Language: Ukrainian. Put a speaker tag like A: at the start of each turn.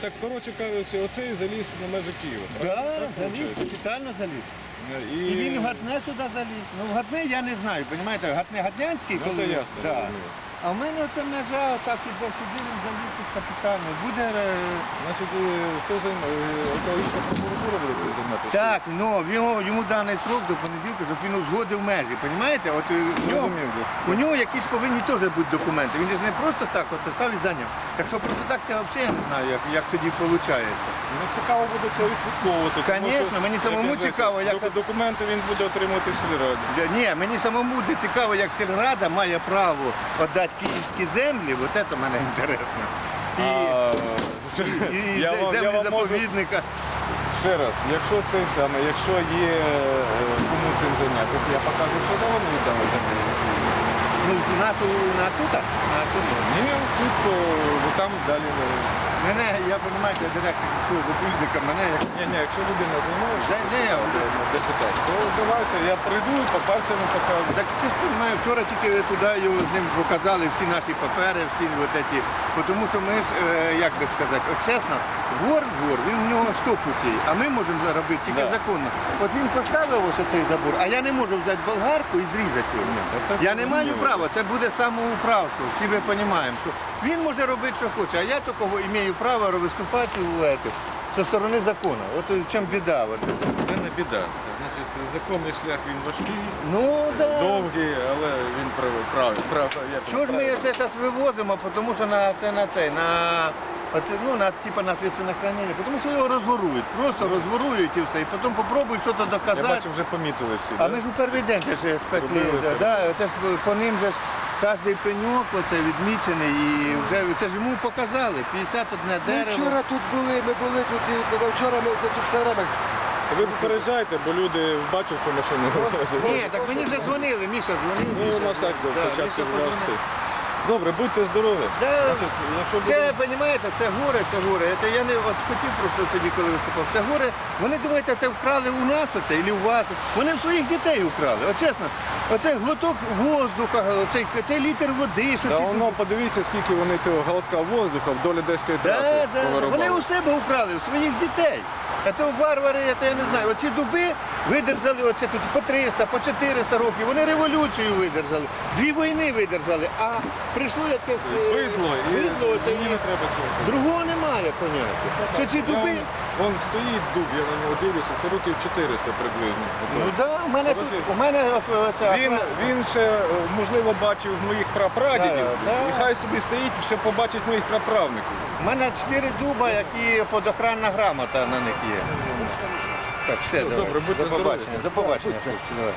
A: Так, коротше кажучи, оцей заліз на межу Києва.
B: Да.
A: Так
B: заліз,
A: виходить?
B: капітально заліз.
A: І,
B: І він в гатне сюди заліз. Ну в гатне я не знаю, розумієте, гатне гатнянський,
A: Ну,
B: коли.
A: то
B: ви-
A: ясно,
B: Да.
A: розумію.
B: А в мене оце межа, так іде сюди, заліз тут капітально. Буде. е,
A: Значить, е, хто займає, екологічна прокуратура буде цим займатися?
B: Так, ну йому, йому даний срок до понеділка, щоб він узгодив межі. Розумієте? От е, в нього,
A: Зрозумів, да.
B: у нього якісь повинні теж бути документи. Він ж не просто так оце став і зайняв. Так що просто так це взагалі я не знаю, як, як тоді виходить.
A: Ну, цікаво буде це відслідковувати. тому
B: Конечно,
A: що,
B: мені
A: як
B: самому
A: називається,
B: цікаво, як-
A: доку- Документи він буде отримувати в сільраді.
B: Ні, мені самому де цікаво, як сільрада має право віддати київські землі, от це мене інтересно. І,
A: А,
B: і, і
A: я вам- я
B: землі
A: можу-
B: заповідника.
A: Ще раз, якщо це саме, якщо є е, кому цим зайнятися, я покажу, що давно віддали землі.
B: Ну, нас на тут, на тут.
A: Ні, тут о, там далі. не-
B: Мене, я розумієте, директор цього доповідника, мене як
A: Ні, ні, якщо людина займається,
B: Ні, ні,
A: депутат, то давайте я прийду і по пальцям покажу.
B: Так це ж розумію, вчора тільки туди його з ним показали всі наші папери, всі от ці. Тому що ми ж, е, як би сказати, от чесно, вор вор, він в нього 100 путей, а ми можемо робити тільки
A: Да.
B: законно. От він поставив ось цей забор, а я не можу взяти болгарку і зрізати його.
A: Ні, та це
B: Я не маю
A: зрозуміло.
B: права, це буде самоуправство. Всі ми розуміємо, що він може робити, що хоче, а я тільки маю право виступати у ету, зі сторони закону. От в чому біда. От.
A: Це не біда. Значить, законний шлях він важкий,
B: Ну, да.
A: довгий, але він правий. правий, правий я
B: Чого ж ми
A: правий.
B: це зараз вивозимо, тому що на це на це, на оце, ну, на типа на ответственне хранення, тому що його розворують, просто розворують і все, і потім попробують щось
A: Я
B: доказати.
A: бачу, вже помітили всі.
B: А
A: да?
B: ми ж у перший день це ж спекли,
A: Зробили
B: да, да, це ж по ним же ж кожний пеньок оце відмічений і вже це ж йому показали, 51
C: Ми
B: дерево.
C: вчора тут були, ми були тут і позавчора ми тут все время.
A: Ви попереджаєте, бо люди бачать, що машину вивозять.
B: Ні, так мені вже дзвонили, Міша дзвонив.
A: Ну,
B: Міша,
A: на всяк
B: да,
A: початку
B: Міша
A: у вас
B: подзвонив.
A: це. Добре, будьте здорові.
B: Да.
A: Значить, якщо
B: Це,
A: буде-
B: розумієте, це горе, це горе. Це я не от хотів просто тоді, коли виступав. Це горе. Вони думають, це вкрали у нас оце, або у вас. Вони в своїх дітей украли. От чесно, оцей глоток воздуха, оцей, цей літр води, що
A: Та
B: ці-
A: воно подивіться, скільки вони того голодка воздуха вдоль Одеської траси
B: Да, да.
A: повирубали.
B: Вони у себе украли, у своїх дітей. А то варвари, це я не знаю. Оці дуби видержали оце тут по 300, по 400 років. Вони революцію видержали, дві війни видержали, а прийшло якесь е,
A: Бидло, і
B: бидло оце,
A: мені
B: і
A: не треба цього.
B: другого немає поняття. Що ці дуби.
A: Вон, стоїть дуб, я на нього дивлюся, це років 400 приблизно. Ото.
B: Ну так, да, у мене тут, у мене о- оця
A: Він, він ще, е, можливо, бачив моїх прапрадідів,
B: Да, да.
A: і хай собі стоїть, ще побачить моїх праправників.
B: У мене чотири дуба, які подохранна грамота на них є. Так, все,
A: Ну,
B: давай.
A: добре, будьте
B: до
A: здорові.
B: побачення. До побачення, хлопці, давай.